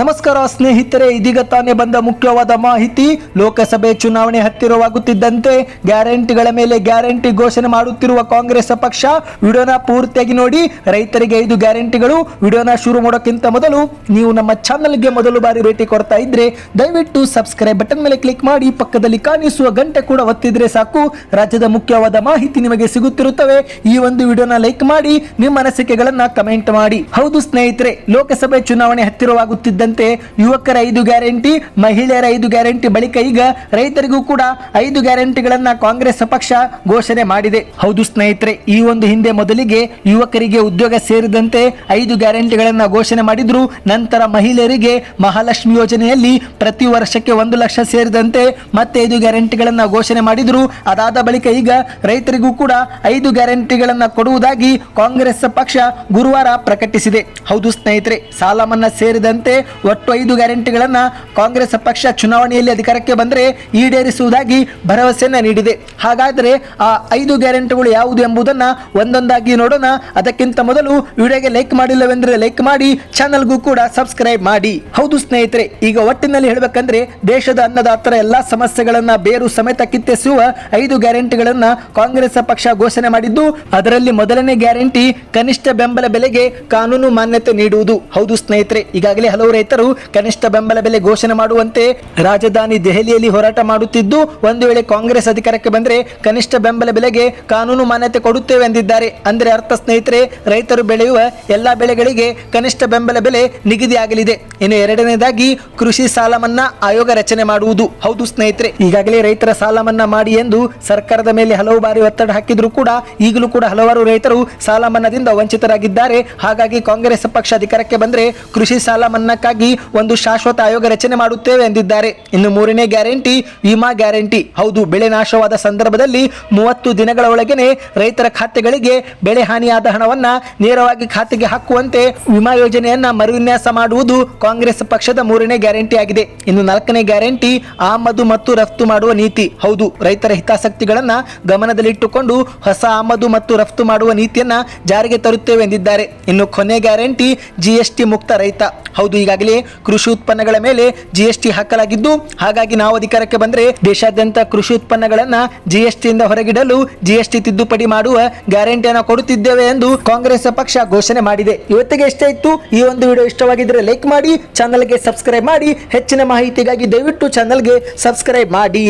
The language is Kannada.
ನಮಸ್ಕಾರ ಸ್ನೇಹಿತರೆ, ಇದೀಗ ತಾನೇ ಬಂದ ಮುಖ್ಯವಾದ ಮಾಹಿತಿ. ಲೋಕಸಭೆ ಚುನಾವಣೆ ಹತ್ತಿರವಾಗುತ್ತಿದ್ದಂತೆ ಗ್ಯಾರಂಟಿಗಳ ಮೇಲೆ ಗ್ಯಾರಂಟಿ ಘೋಷಣೆ ಮಾಡುತ್ತಿರುವ ಕಾಂಗ್ರೆಸ್ ಪಕ್ಷ ವಿಡಿಯೋನ ಪೂರ್ತಿಯಾಗಿ ನೋಡಿ. ರೈತರಿಗೆ ಐದು ಗ್ಯಾರಂಟಿಗಳು. ವಿಡಿಯೋನ ಶುರು ಮಾಡೋಕ್ಕಿಂತ ಮೊದಲು ನೀವು ನಮ್ಮ ಚಾನಲ್ಗೆ ಮೊದಲು ಬಾರಿ ಭೇಟಿ ಕೊಡ್ತಾ ಇದ್ರೆ ದಯವಿಟ್ಟು ಸಬ್ಸ್ಕ್ರೈಬ್ ಬಟನ್ ಮೇಲೆ ಕ್ಲಿಕ್ ಮಾಡಿ. ಪಕ್ಕದಲ್ಲಿ ಕಾಣಿಸುವ ಗಂಟೆ ಕೂಡ ಒತ್ತಿದ್ರೆ ಸಾಕು. ರಾಜ್ಯದ ಮುಖ್ಯವಾದ ಮಾಹಿತಿ ನಿಮಗೆ ಸಿಗುತ್ತಿರುತ್ತವೆ. ಈ ಒಂದು ವಿಡಿಯೋನ ಲೈಕ್ ಮಾಡಿ, ನಿಮ್ಮ ಅನಿಸಿಕೆಗಳನ್ನ ಕಮೆಂಟ್ ಮಾಡಿ. ಹೌದು ಸ್ನೇಹಿತರೆ, ಲೋಕಸಭೆ ಚುನಾವಣೆ ಹತ್ತಿರವಾಗುತ್ತಿದ್ದಂತೆ ಯುವಕರ ಐದು ಗ್ಯಾರಂಟಿ, ಮಹಿಳೆಯರ ಐದು ಗ್ಯಾರಂಟಿ, ಬಳಿಕ ಈಗ ರೈತರಿಗೂ ಕೂಡ ಐದು ಗ್ಯಾರಂಟಿಗಳನ್ನ ಕಾಂಗ್ರೆಸ್ ಪಕ್ಷ ಘೋಷಣೆ ಮಾಡಿದೆ. ಹೌದು ಸ್ನೇಹಿತರೆ, ಈ ಒಂದು ಹಿಂದೆ ಮೊದಲಿಗೆ ಯುವಕರಿಗೆ ಉದ್ಯೋಗ ಸೇರಿದಂತೆ ಐದು ಗ್ಯಾರಂಟಿಗಳನ್ನ ಘೋಷಣೆ ಮಾಡಿದ್ರು. ನಂತರ ಮಹಿಳೆಯರಿಗೆ ಮಹಾಲಕ್ಷ್ಮಿ ಯೋಜನೆಯಲ್ಲಿ ಪ್ರತಿ ವರ್ಷಕ್ಕೆ ಒಂದು ಲಕ್ಷ ಸೇರಿದಂತೆ ಮತ್ತೆ ಐದು ಗ್ಯಾರಂಟಿಗಳನ್ನ ಘೋಷಣೆ ಮಾಡಿದ್ರು. ಅದಾದ ಬಳಿಕ ಈಗ ರೈತರಿಗೂ ಕೂಡ ಐದು ಗ್ಯಾರಂಟಿಗಳನ್ನ ಕೊಡುವುದಾಗಿ ಕಾಂಗ್ರೆಸ್ ಪಕ್ಷ ಗುರುವಾರ ಪ್ರಕಟಿಸಿದೆ. ಹೌದು ಸ್ನೇಹಿತರೆ, ಸಾಲ ಮನ್ನಾ ಸೇರಿದಂತೆ ಒಟ್ಟು ಐದು ಗ್ಯಾರಂಟಿಗಳನ್ನು ಕಾಂಗ್ರೆಸ್ ಪಕ್ಷ ಚುನಾವಣೆಯಲ್ಲಿ ಅಧಿಕಾರಕ್ಕೆ ಬಂದರೆ ಈಡೇರಿಸುವುದಾಗಿ ಭರವಸೆಯನ್ನು ನೀಡಿದೆ. ಹಾಗಾದರೆ ಆ ಐದು ಗ್ಯಾರಂಟಿಗಳು ಯಾವುದು ಎಂಬುದನ್ನ ಒಂದೊಂದಾಗಿ ನೋಡೋಣ. ಅದಕ್ಕಿಂತ ಮೊದಲು ವಿಡಿಯೋಗೆ ಲೈಕ್ ಮಾಡಿಲ್ಲವೆಂದರೆ ಲೈಕ್ ಮಾಡಿ, ಚಾನಲ್ಗೂ ಕೂಡ ಸಬ್ಸ್ಕ್ರೈಬ್ ಮಾಡಿ. ಹೌದು ಸ್ನೇಹಿತರೆ, ಈಗ ಒಟ್ಟಿನಲ್ಲಿ ಹೇಳಬೇಕಂದ್ರೆ ದೇಶದ ಅನ್ನದಾತರ ಎಲ್ಲಾ ಸಮಸ್ಯೆಗಳನ್ನ ಬೇರು ಸಮೇತ ಕಿತ್ತೆಸುವ ಐದು ಗ್ಯಾರಂಟಿಗಳನ್ನ ಕಾಂಗ್ರೆಸ್ ಪಕ್ಷ ಘೋಷಣೆ ಮಾಡಿದ್ದು, ಅದರಲ್ಲಿ ಮೊದಲನೇ ಗ್ಯಾರಂಟಿ ಕನಿಷ್ಠ ಬೆಂಬಲ ಬೆಲೆಗೆ ಕಾನೂನು ಮಾನ್ಯತೆ ನೀಡುವುದು. ಹೌದು ಸ್ನೇಹಿತರೆ, ಈಗಾಗಲೇ ಹಲವು ರೈತರು ಕನಿಷ್ಠ ಬೆಂಬಲ ಬೆಲೆ ಘೋಷಣೆ ಮಾಡುವಂತೆ ರಾಜಧಾನಿ ದೆಹಲಿಯಲ್ಲಿ ಹೋರಾಟ ಮಾಡುತ್ತಿದ್ದು, ಒಂದು ವೇಳೆ ಕಾಂಗ್ರೆಸ್ ಅಧಿಕಾರಕ್ಕೆ ಬಂದರೆ ಕನಿಷ್ಠ ಬೆಂಬಲ ಬೆಲೆಗೆ ಕಾನೂನು ಮಾನ್ಯತೆ ಕೊಡುತ್ತೇವೆ ಎಂದಿದ್ದಾರೆ. ಅಂದರೆ ಅರ್ಥ ಸ್ನೇಹಿತರೆ, ರೈತರು ಬೆಳೆಯುವ ಎಲ್ಲ ಬೆಳೆಗಳಿಗೆ ಕನಿಷ್ಠ ಬೆಂಬಲ ಬೆಲೆ ನಿಗದಿಯಾಗಲಿದೆ. ಇನ್ನು ಎರಡನೇದಾಗಿ, ಕೃಷಿ ಸಾಲ ಮನ್ನಾ ಆಯೋಗ ರಚನೆ ಮಾಡುವುದು. ಹೌದು ಸ್ನೇಹಿತರೆ, ಈಗಾಗಲೇ ರೈತರ ಸಾಲ ಮನ್ನಾ ಮಾಡಿ ಎಂದು ಸರ್ಕಾರದ ಮೇಲೆ ಹಲವು ಬಾರಿ ಒತ್ತಡ ಹಾಕಿದ್ರು ಕೂಡ, ಈಗಲೂ ಕೂಡ ಹಲವಾರು ರೈತರು ಸಾಲ ಮನ್ನಾದಿಂದ ವಂಚಿತರಾಗಿದ್ದಾರೆ. ಹಾಗಾಗಿ ಕಾಂಗ್ರೆಸ್ ಪಕ್ಷ ಅಧಿಕಾರಕ್ಕೆ ಬಂದ್ರೆ ಕೃಷಿ ಸಾಲ ಮನ್ನಾಕ್ಕಾಗಿ ಒಂದು ಶಾಶ್ವತ ಆಯೋಗ ರಚನೆ ಮಾಡುತ್ತೇವೆ ಎಂದಿದ್ದಾರೆ. ಇನ್ನು ಮೂರನೇ ಗ್ಯಾರಂಟಿ, ವಿಮಾ ಗ್ಯಾರಂಟಿ. ಹೌದು, ಬೆಳೆ ನಾಶವಾದ ಸಂದರ್ಭದಲ್ಲಿ ಮೂವತ್ತು ದಿನಗಳ ಒಳಗೆನೆ ರೈತರ ಖಾತೆಗಳಿಗೆ ಬೆಳೆ ಹಾನಿಯಾದ ಹಣವನ್ನ ನೇರವಾಗಿ ಖಾತೆಗೆ ಹಾಕುವಂತೆ ವಿಮಾ ಯೋಜನೆಯನ್ನ ಮರುವಿನ್ಯಾಸ ಮಾಡುವುದು ಕಾಂಗ್ರೆಸ್ ಪಕ್ಷದ ಮೂರನೇ ಗ್ಯಾರಂಟಿ ಆಗಿದೆ. ಇನ್ನು ನಾಲ್ಕನೇ ಗ್ಯಾರಂಟಿ, ಆಮದು ಮತ್ತು ರಫ್ತು ಮಾಡುವ ನೀತಿ. ಹೌದು, ರೈತರ ಹಿತಾಸಕ್ತಿಗಳನ್ನ ಗಮನದಲ್ಲಿಟ್ಟುಕೊಂಡು ಹೊಸ ಆಮದು ಮತ್ತು ರಫ್ತು ಮಾಡುವ ನೀತಿಯನ್ನ ಜಾರಿಗೆ ತರುತ್ತೇವೆ ಎಂದಿದ್ದಾರೆ. ಇನ್ನು ಕೊನೆ ಗ್ಯಾರಂಟಿ, ಜಿಎಸ್ಟಿ ಮುಕ್ತ ರೈತ. ಹೌದು, ಈಗಾಗಲೇ ಕೃಷಿ ಉತ್ಪನ್ನಗಳ ಮೇಲೆ ಜಿಎಸ್ಟಿ ಹಾಕಲಾಗಿದ್ದು, ಹಾಗಾಗಿ ನಾವು ಅಧಿಕಾರಕ್ಕೆ ಬಂದ್ರೆ ದೇಶಾದ್ಯಂತ ಕೃಷಿ ಉತ್ಪನ್ನಗಳನ್ನ ಜಿಎಸ್ಟಿಯಿಂದ ಹೊರಗಿಡಲು ಜಿಎಸ್ಟಿ ತಿದ್ದುಪಡಿ ಮಾಡುವ ಗ್ಯಾರಂಟಿಯನ್ನು ಕೊಡುತ್ತಿದ್ದೇವೆ ಎಂದು ಕಾಂಗ್ರೆಸ್ ಪಕ್ಷ ಘೋಷಣೆ ಮಾಡಿದೆ. ಇವತ್ತಿಗೆ ಇಷ್ಟ ಇತ್ತು. ಈ ಒಂದು ವಿಡಿಯೋ ಇಷ್ಟವಾಗಿದ್ರೆ ಲೈಕ್ ಮಾಡಿ ಚಾನಲ್ಗೆ ಸಬ್ಸ್ಕ್ರೈಬ್ ಮಾಡಿ, ಹೆಚ್ಚಿನ ಮಾಹಿತಿಗಾಗಿ ದಯವಿಟ್ಟು ಚಾನಲ್ಗೆ ಸಬ್ಸ್ಕ್ರೈಬ್ ಮಾಡಿ.